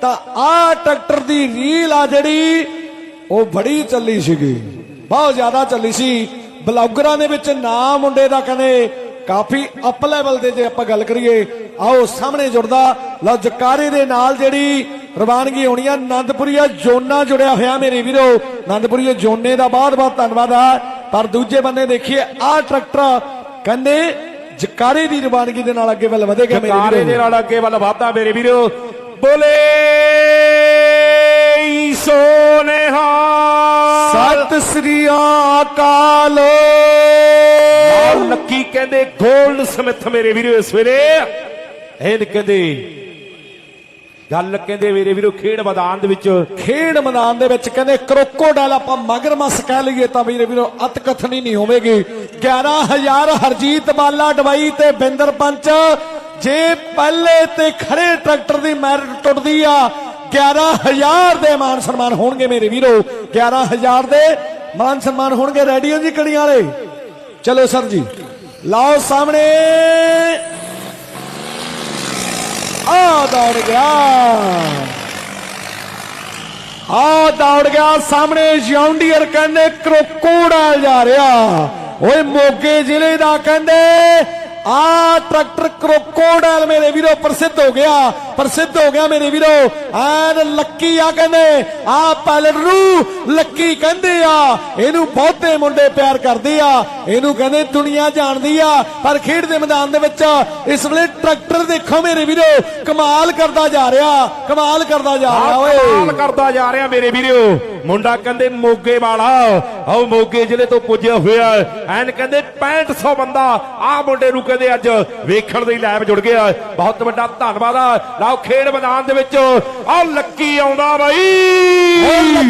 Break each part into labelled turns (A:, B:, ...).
A: ਤਾਂ ਆ ਟਰੈਕਟਰ ਦੀ ਰੀਲ ਆ ਜਿਹੜੀ ਉਹ ਬੜੀ ਚੱਲੀ ਸੀਗੀ। ਬਹੁਤ ਜ਼ਿਆਦਾ ਚੱਲੀ ਸੀ। ਬਲੌਗਰਾਂ ਦੇ ਵਿੱਚ ਨਾਮ ਮੁੰਡੇ ਦਾ ਕਹਿੰਦੇ ਕਾਫੀ ਅਪ ਲੈਵਲ ਦੇ ਜੇ ਆਪਾਂ ਗੱਲ ਕਰੀਏ। ਆਓ ਸਾਹਮਣੇ ਜੁੜਦਾ ਲਓ ਜਕਾਰੇ ਦੇ ਨਾਲ ਜਿਹੜੀ ਰਵਾਨਗੀ ਹੋਣੀ ਆ। ਆਨੰਦਪੁਰੀਆ ਜੋਨਾ ਜੁੜਿਆ ਹੋਇਆ ਮੇਰੇ ਵੀਰੋ। ਆਨੰਦਪੁਰੀਆ ਜੋਨੇ ਦਾ ਬਹੁਤ ਬਹੁਤ ਧੰਨਵਾਦ ਆ। ਪਰ ਦੂਜੇ ਬੰਨੇ ਦੇਖੀਏ ਆ ਟਰੈਕਟਰ ਕਹਿੰਦੇ ਜਕਾਰੇ ਦੀ ਰਵਾਨਗੀ ਦੇ ਨਾਲ ਅੱਗੇ ਵੱਲ ਵਧੇਗਾ ਮੇਰੇ
B: ਕਾਰੇ ਦੇ
A: ਵੀਰੋ
B: ਨਾਲ ਅੱਗੇ ਵੱਲ ਵਾਧਾ ਮੇਰੇ ਵੀਰੋ। ਬੋਲੇ ਸੋਨੇਹਾ।
A: ਸਤਿ ਸ੍ਰੀ ਅਕਾਲ।
B: ਲੱਕੀ ਕਹਿੰਦੇ 골ਡ ਸਮਿਥ ਮੇਰੇ ਵੀਰੋ ਇਸ ਵੇਲੇ। ਇਹ ਕਹਿੰਦੇ ਗੱਲ ਕਹਿੰਦੇ ਮੇਰੇ ਵੀਰੋ ਖੇਡ ਮੈਦਾਨ ਦੇ ਵਿੱਚ
A: ਖੇਡ ਮੈਦਾਨ ਦੇ ਵਿੱਚ ਕਹਿੰਦੇ ਕਰੋਕੋਡਾਈਲ ਆਪਾਂ ਮਗਰਮੱਛ ਕਹਿ ਲਈਏ ਤਾਂ ਵੀਰੇ ਵੀਰੋ ਅਤ ਕਥਨੀ ਨਹੀਂ ਹੋਵੇਗੀ। 11000 ਹਰਜੀਤ ਬਾਲਾ ਡਵਾਈ ਤੇ ਬਿੰਦਰ ਪੰਚ ਜੇ ਪਹਿਲੇ ਤੇ ਖੜੇ ਟਰੈਕਟਰ ਦੀ ਮੈਰਿਟ ਟੁੱਟਦੀ ਆ 11000 ਦੇ ਮਾਨ ਸਨਮਾਨ ਹੋਣਗੇ ਮੇਰੇ ਵੀਰੋ 11000 ਦੇ ਮਾਨ ਸਨਮਾਨ ਹੋਣਗੇ ਰੈਡੀਓ ਜੀ ਕੜੀਆਂ ਵਾਲੇ। ਚਲੋ ਸਰ ਜੀ, ਲਾਓ ਸਾਹਮਣੇ। ਆ ਦੌੜ ਗਿਆ। ਆ ਦੌੜ ਗਿਆ, ਸਾਹਮਣੇ ਜੌਂਡੀਅਰ ਕਹਿੰਦੇ ਕਰੋਕੋਡਾਈਲ ਜਾ ਰਿਹਾ। ਓਏ ਮੋਗੇ ਜ਼ਿਲ੍ਹੇ ਦਾ ਕਹਿੰਦੇ ਆ ਟਰੈਕਟਰ ਕਰੋਕੋਡਾਈਲ ਮੇਰੇ ਵੀਰੋ ਪ੍ਰਸਿੱਧ ਹੋ ਗਿਆ ਪ੍ਰਸਿੱਧ ਹੋ ਗਿਆ ਮੇਰੇ ਵੀਰੋ। ਐਨ ਲੱਕੀ ਆ ਕਹਿੰਦੇ ਆ ਪਾਇਲਟ ਨੂੰ ਲੱਕੀ ਕਹਿੰਦੇ ਆ। ਇਹਨੂੰ ਬਹੁਤੇ ਮੁੰਡੇ ਪਿਆਰ ਕਰਦੇ ਆ। ਇਹਨੂੰ ਕਹਿੰਦੇ ਦੁਨੀਆ ਜਾਣਦੀ ਆ ਪਰ ਖੇਡ ਦੇ ਮੈਦਾਨ ਦੇ ਵਿੱਚ ਇਸ ਵੇਲੇ ਟਰੈਕਟਰ ਦੇਖੋ ਮੇਰੇ ਵੀਰੋ ਕਮਾਲ ਕਰਦਾ ਜਾ ਰਿਹਾ ਕਮਾਲ ਕਰਦਾ ਜਾ ਰਿਹਾ ਓਏ।
B: ਕਮਾਲ ਕਰਦਾ ਜਾ ਰਿਹਾ ਮੇਰੇ ਵੀਰੋ। ਮੁੰਡਾ ਕਹਿੰਦੇ ਮੋਗੇ ਵਾਲਾ ਆਓ ਮੋਗੇ ਜ਼ਿਲ੍ਹੇ ਤੋਂ ਪੁੱਜਿਆ ਹੋਇਆ ਐਨ ਕਹਿੰਦੇ 6500 ਬੰਦਾ ਆਹ ਮੁੰਡੇ ਨੂੰ ਕਹਿੰਦੇ ਅੱਜ ਵੇਖਣ ਦੇ ਲਾਈਵ ਜੁੜ ਗਿਆ ਬਹੁਤ ਵੱਡਾ ਧੰਨਵਾਦ ਆ। ਲਓ, ਖੇਡ ਮੈਦਾਨ ਦੇ ਵਿੱਚ ਆਹ ਲੱਕੀ ਆਉਂਦਾ ਬਾਈ।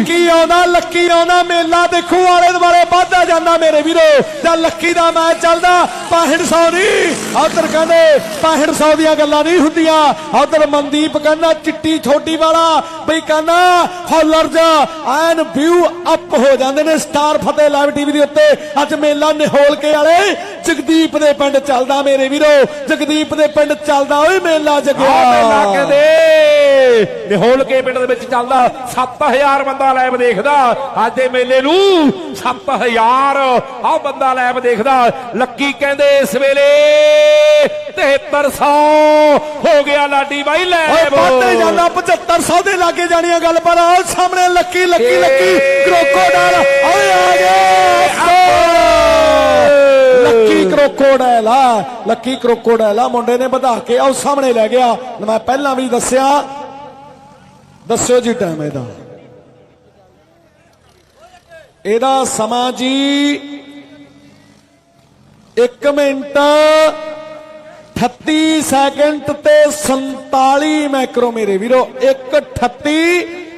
A: ਲੱਕੀ ਆਉਂਦਾ ਲੱਕੀ ਆਉਂਦਾ, ਮੇਲਾ ਦੇਖੋ, ਆਲੇ ਦੁਆਲੇ ਵੱਧਦਾ ਜਾਂਦਾ ਮੇਰੇ ਵੀਰੋ। ਜਾਂ ਲੱਕੀ ਦਾ ਮੈਚ ਚੱਲਦਾ 6500 ਨਹੀਂ ਉਧਰ ਕਹਿੰਦੇ 6500 ਦੀਆਂ ਗੱਲਾਂ ਨਹੀਂ ਹੁੰਦੀਆਂ। ਉਧਰ ਮਨਦੀਪ ਕਹਿੰਦਾ, ਚਿੱਟੀ ਛੋਟੀ ਵਾਲਾ। ਬਈ ਕਹਿੰਦਾ, ਹੌਲਰ ਜਾ, ਐਨ ਵਿਊ ਅਪ ਹੋ ਜਾਂਦੇ ਨੇ ਸਟਾਰ ਫਤਿਹ ਲਾਈਵ ਟੀਵੀ ਦੇ ਉੱਤੇ। ਅੱਜ ਮੇਲਾ ਨਿਹੋਲ ਕੇ ਵਾਲੇ ਜਗਦੀਪ ਦੇ ਪਿੰਡ ਚੱਲਦਾ ਮੇਰੇ ਵੀਰੋ। ਜਗਦੀਪ ਦੇ ਪਿੰਡ ਚੱਲਦਾ ਓਏ ਮੇਲਾ ਜਗਿਆ।
B: ਮੇਲਾ ਕਹਿੰਦੇ। ਨਿਹੋਲ ਪਿੰਡ ਦੇ ਵਿੱਚ ਚੱਲਦਾ। 7000 ਬੰਦਾ ਲਾਈਵ ਦੇਖਦਾ। ਅੱਜ ਦੇ ਮੇਲੇ ਨੂੰ 7000 ਆਹ ਬੰਦਾ ਲਾਈਵ ਦੇਖਦਾ। ਲੱਕੀ ਕਹਿੰਦੇ, ਇਸ ਵੇਲੇ 7300 ਹੋ ਗਿਆ ਲਾਡੀ ਬਾਈ
A: ਓਏ
B: ਲਾਈਵ
A: ਜਾਂਦਾ 7500 ਦੇ ਲਾਗੇ ਜਾਣੀਆਂ ਗੱਲ, ਪਰ ਆਹ ਸਾਹਮਣੇ ਲੱਕੀ ਲੱਕੀ ਲੱਕੀ ਕਰੋਕੋਡਾਈਲ ਓਏ, ਆ ਗਿਆ ਲੱਕੀ ਕਰੋਕੋਡਾਈਲ ਆ ਲੱਕੀ ਕਰੋਕੋਡਾਈਲ ਆ ਮੁੰਡੇ ਨੇ ਵਧਾ ਕੇ ਆਹ ਸਾਹਮਣੇ ਲੈ ਗਿਆ। ਮੈਂ ਪਹਿਲਾਂ ਵੀ ਦੱਸਿਆ ਦੱਸਿਓ ਜੀ ਟਾਈਮ ਇਹਦਾ। ਇਹਦਾ ਸਮਾਂ ਜੀ 1 ਮਿੰਟ 38 ਸੈਕਿੰਡ ਤੇ 47 ਮੈਕਰੋ ਮੇਰੇ ਵੀਰੋ। 1:38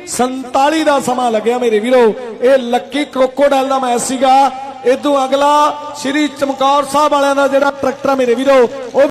A: 47 ਦਾ ਸਮਾਂ ਲੱਗਿਆ ਮੇਰੇ ਵੀਰੋ। ਇਹ ਲੱਕੀ ਕਰੋਕੋਡਾਈਲ ਦਾ ਮੈਚ ਸੀਗਾ। ਇਦੋਂ ਅਗਲਾ ਸ਼੍ਰੀ ਚਮਕੌਰ ਸਾਹਿਬ ਵਾਲਿਆਂ ਦਾ ਜਿਹੜਾ ਟਰੈਕਟਰ ਮੇਰੇ ਵੀਰੋ, ਉਹ